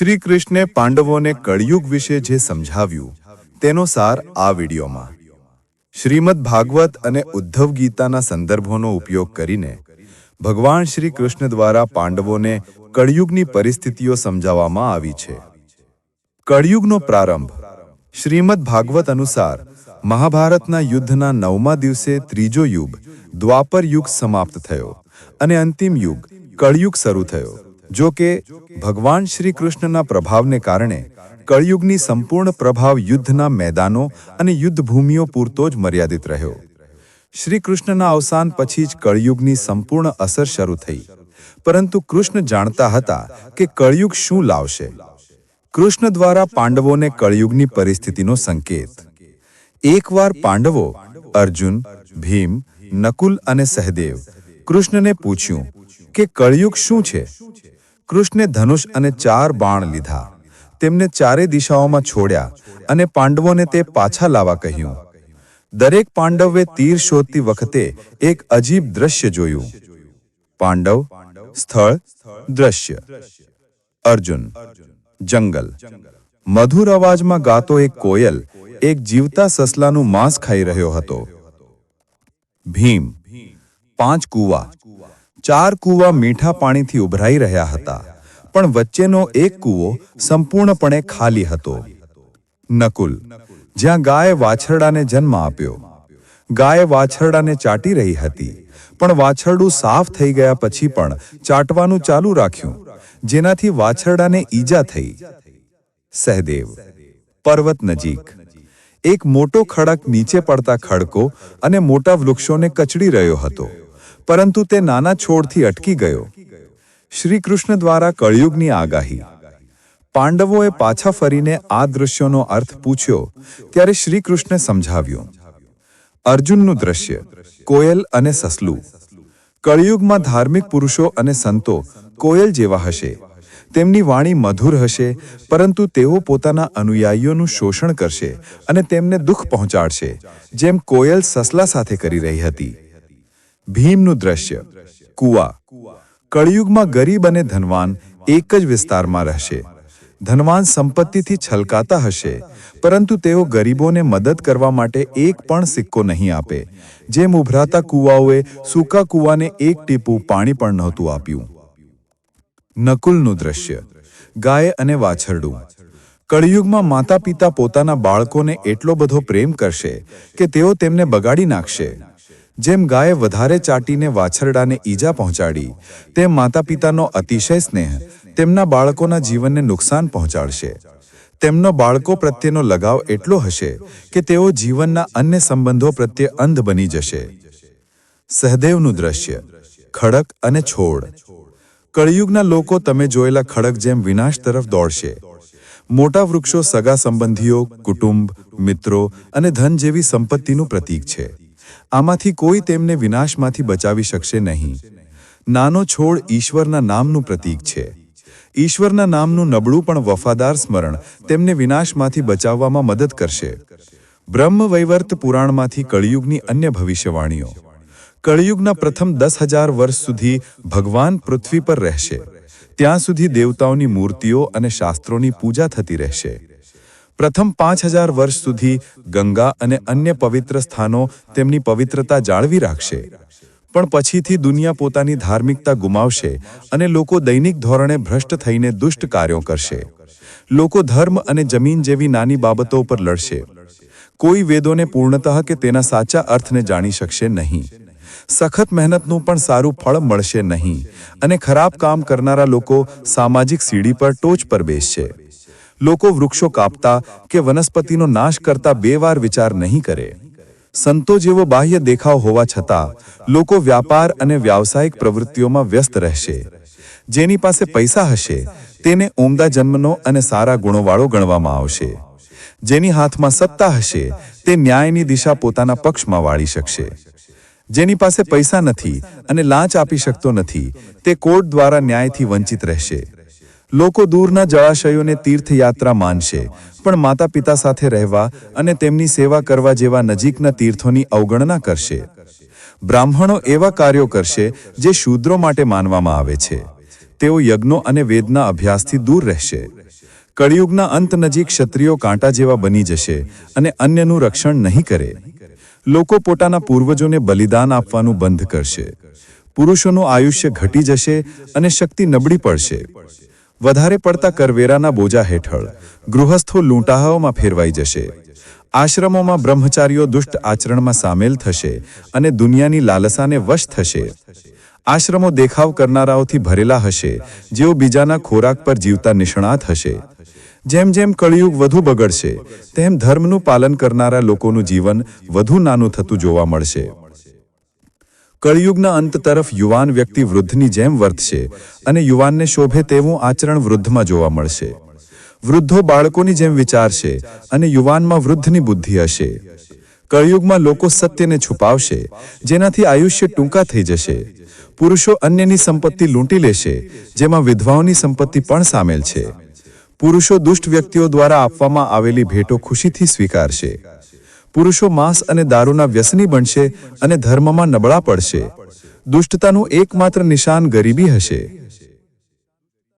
શ્રી કૃષ્ણે પાંડવોને કળિયુગ વિશે જે સમજાવ્યું, તેનો સાર આ વિડીયોમાં. શ્રીમદ ભાગવત અને ઉદ્ધવ ગીતાના સંદર્ભોનો ઉપયોગ કરીને, ભગવાન શ્રી કૃષ્ણ દ્વારા પાંડવોને કળિયુગની પરિસ્થિતિઓ સમજાવવામાં આવી છે. કળિયુગનો પ્રારંભ. શ્રીમદ ભાગવત અનુસાર, મહાભારતના યુદ્ધના નવમા દિવસે ત્રીજો યુગ, દ્વાપર યુગ સમાપ્ત થયો અને અંતિમ યુગ, કળિયુગ શરૂ થયો. જો કે, ભગવાન શ્રી કૃષ્ણના પ્રભાવને કારણે કળિયુગની સંપૂર્ણ પ્રભાવ યુદ્ધના મેદાનો અને યુદ્ધભૂમિઓ પૂરતો જ મર્યાદિત રહ્યો. શ્રી કૃષ્ણના અવસાન પછી જ કળિયુગની સંપૂર્ણ અસર શરૂ થઈ. પરંતુ કૃષ્ણ જાણતા હતા કે કળિયુગ શું લાવશે. કૃષ્ણ દ્વારા પાંડવોને કળિયુગની પરિસ્થિતિનો સંકેત. એકવાર પાંડવો અર્જુન, ભીમ, નકુલ અને સહદેવ કૃષ્ણને પૂછ્યું કે કળિયુગ શું છે? કૃષ્ણે ધનુષ અને ચાર બાણ લીધા. તેમને ચારે દિશાઓમાં છોડ્યા અને પાંડવોને તે પાછા લાવવા કહ્યું. દરેક પાંડવે તીર શોધતી વખતે એક અજીબ દ્રશ્ય જોયું. પાંડવ, સ્થળ, દ્રશ્ય. અર્જુન, જંગલ. મધુર અવાજમાં ગાતો એક કોયલ એક જીવતા સસલાનું માંસ ખાઈ રહ્યો હતો. ભીમ, પાંચ કૂવા. ચાર કૂવા મીઠા પાણીથી ઉભરાઈ રહ્યા હતા, પણ વચ્ચેનો એક કૂવો સંપૂર્ણપણે ખાલી હતો. નકુલ, જ્યાં ગાય વાછરડાને જન્મ આપ્યો. ગાય વાછરડાને ચાટી રહી હતી, પણ વાછરડું સાફ થઈ ગયા પછી પણ ચાટવાનું ચાલુ રાખ્યું, જેનાથી વાછરડાને ઈજા થઈ. સહદેવ, પર્વત નજીક. એક મોટો ખડક નીચે પડતા ખડકો અને મોટા વૃક્ષોને કચડી રહ્યો હતો. પરંતુ તે નાના છોડથી અટકી ગયો. શ્રી કૃષ્ણ દ્વારા કળિયુગની આગાહી. પાંડવોએ પાછા ફરીને આ દૃશ્યોનો અર્થ પૂછ્યો, ત્યારે શ્રી કૃષ્ણે સમજાવ્યું. અર્જુનનું દ્રશ્ય, કોયલ અને સસલું. કળિયુગમાં ધાર્મિક પુરુષો અને સંતો કોયલ જેવા હશે. તેમની વાણી મધુર હશે, પરંતુ તેઓ પોતાના અનુયાયીઓનું શોષણ કરશે અને તેમને દુઃખ પહોંચાડશે, જેમ કોયલ સસલા સાથે કરી રહી હતી. ભીમનું દ્રશ્ય, કુવા. કળિયુગમાં ગરીબ અને ધનવાન એક જ વિસ્તારમાં રહેશે. ધનવાન સંપત્તિથી છલકાતા હશે, પરંતુ તેઓ ગરીબોને મદદ કરવા માટે એક પણ સિક્કો નહીં આપે. જેમ ઉભરાતા કૂવાઓએ સૂકા કૂવાને એક ટીપું પાણી પણ નહોતું આપ્યું. નકુલનું દ્રશ્ય, ગાય અને વાછરડું. કળિયુગમાં માતા પિતા પોતાના બાળકોને એટલો બધો પ્રેમ કરશે કે તેઓ તેમને બગાડી નાખશે. જેમ ગાયે વધારે ચાટીને વાછરડાને ઈજા પહોંચાડી, તેમ માતા પિતાનો અતિશય સ્નેહ તેમના બાળકોના જીવનને નુકસાન પહોંચાડશે. તેમનો બાળકો પ્રત્યેનો લગાવ એટલો હશે કે તેઓ જીવનના અન્ય સંબંધો પ્રત્યે અંધ બની જશે. સહદેવનું દ્રશ્ય, ખડક અને છોડ. કળિયુગના લોકો તમે જોયેલા ખડક જેમ વિનાશ તરફ દોડશે. મોટા વૃક્ષો સગા સંબંધીઓ, કુટુંબ, મિત્રો અને ધન જેવી સંપત્તિનું પ્રતીક છે. આમાંથી કોઈ તેમને વિનાશમાંથી બચાવી શકશે નહીં. નાનો છોડ ઈશ્વરના નામનું પ્રતીક છે. ઈશ્વરના નામનું નબળું પણ વફાદાર સ્મરણ તેમને વિનાશમાંથી બચાવવામાં મદદ કરશે. બ્રહ્મ વૈવર્ત પુરાણમાંથી કળિયુગની અન્ય ભવિષ્યવાણીઓ. કળિયુગના પ્રથમ દસ હજાર વર્ષ સુધી ભગવાન પૃથ્વી પર રહેશે. ત્યાં સુધી દેવતાઓની મૂર્તિઓ અને શાસ્ત્રોની પૂજા થતી રહેશે. પ્રથમ પાંચ હજાર વર્ષ સુધી ગંગા અને અન્ય પવિત્ર સ્થાનો તેમની પવિત્રતા જાળવી રાખશે. પણ પછીથી દુનિયા પોતાની ધાર્મિકતા ગુમાવશે અને લોકો દૈનિક ધોરણે ભ્રષ્ટ થઈને દુષ્ટ કાર્યો કરશે. લોકો ધર્મ અને જમીન જેવી નાની બાબતો પર લડશે. કોઈ વેદોને પૂર્ણતઃ કે તેના સાચા અર્થને જાણી શકશે નહીં. સખત મહેનતનું પણ સારું ફળ મળશે નહીં અને ખરાબ કામ કરનારા લોકો સામાજિક સીડી પર ટોચ પર બેસશે. લોકો વૃક્ષો કાપતા કે વનસ્પતિનો નાશ કરતા બે વાર વિચાર નહીં કરે. સંતો જેવો બાહ્ય દેખાવ હોવા છતાં, લોકો વ્યાપાર અને વ્યાવસાયિક પ્રવૃત્તિઓમાં વ્યસ્ત રહેશે. જેની પાસે પૈસા હશે, તેને ઉમદા જન્મનો અને સારા ગુણોવાળો ગણવામાં આવશે. જેની હાથમાં સત્તા હશે, તે ન્યાયની દિશા પોતાના પક્ષમાં વાળી શકશે. જેની પાસે પૈસા નથી અને લાંચ આપી શકતો નથી, તે કોર્ટ દ્વારા ન્યાયથી વંચિત રહેશે. લોકો દૂરના જળાશયોને તીર્થયાત્રા માનશે, પણ માતા પિતા સાથે રહેવા અને તેમની સેવા કરવા જેવા નજીકના તીર્થોની અવગણના કરશે. બ્રાહ્મણો એવા કાર્યો કરશે જે શૂદ્રો માટે માનવામાં આવે છે. તેઓ યજ્ઞો અને વેદના અભ્યાસથી દૂર રહેશે. કળિયુગના અંત નજીક ક્ષત્રિયો કાંટા જેવા બની જશે અને અન્યનું રક્ષણ નહીં કરે. લોકો પોતાના પૂર્વજોને બલિદાન આપવાનું બંધ કરશે. પુરુષોનું આયુષ્ય ઘટી જશે અને શક્તિ નબળી પડશે. વધારે પડતા કરવેરાના બોજા હેઠળ ગૃહસ્થો લૂંટાહાઓમાં ફેરવાઈ જશે. આશ્રમોમાં બ્રહ્મચારીઓ દુષ્ટ આચરણમાં સામેલ થશે અને દુનિયાની લાલસાને વશ થશે. આશ્રમો દેખાવ કરનારાઓથી ભરેલા હશે, જેઓ બીજાના ખોરાક પર જીવતા નિષ્ણાત હશે. જેમ જેમ કળિયુગ વધુ બગડશે, તેમ ધર્મનું પાલન કરનારા લોકોનું જીવન વધુ નાનું થતું જોવા મળશે. કળિયુગના અંત તરફ યુવાન વ્યક્તિ વૃદ્ધની જેમ વર્તશે અને યુવાનને શોભે તેવું આચરણ વૃદ્ધમાં જોવા મળશે. વૃદ્ધો બાળકોની જેમ વિચારશે અને યુવાનમાં વૃદ્ધની બુદ્ધિ હશે. કળિયુગમાં લોકો સત્યને છુપાવશે, જેનાથી આયુષ્ય ટૂંકા થઈ જશે. પુરુષો અન્યની સંપત્તિ લૂંટી લેશે, જેમાં વિધવાઓની સંપત્તિ પણ સામેલ છે. પુરુષો દુષ્ટ વ્યક્તિઓ દ્વારા આપવામાં આવેલી ભેટો ખુશીથી સ્વીકારશે. પુરુષો માંસ અને દારૂના વ્યસની બનશે અને ધર્મમાં નબળા પડશે. દુષ્ટતાનું એકમાત્ર નિશાન ગરીબી હશે.